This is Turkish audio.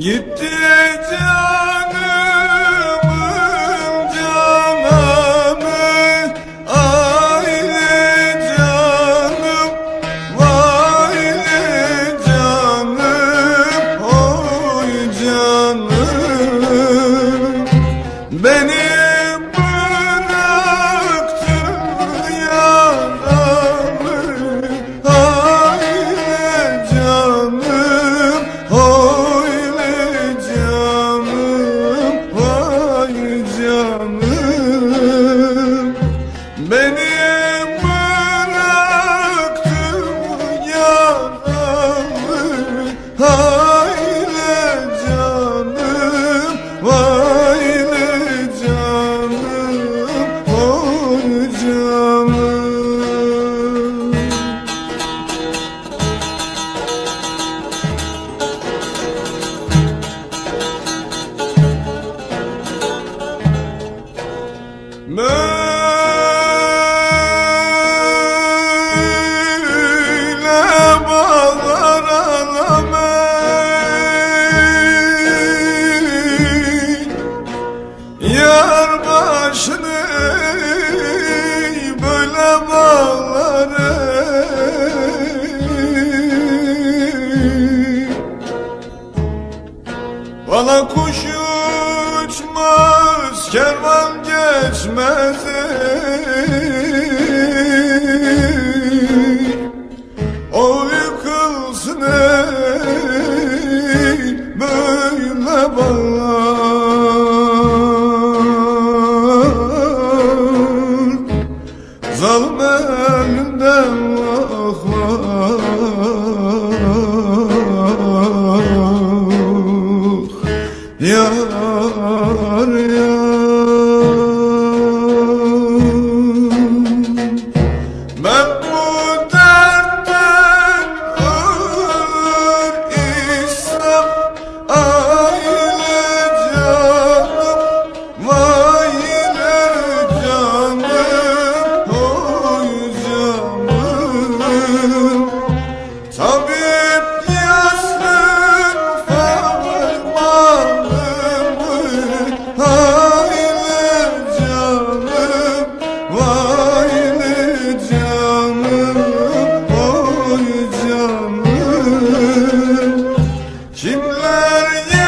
Gitti canımın canımı Aile canım Vayle canım Oy canım. Beni Bana kuş uçmaz, kervan geçmez. O yıkılsın ey, böyle bağlar Zalim elinden vah vah Yürü Hallelujah.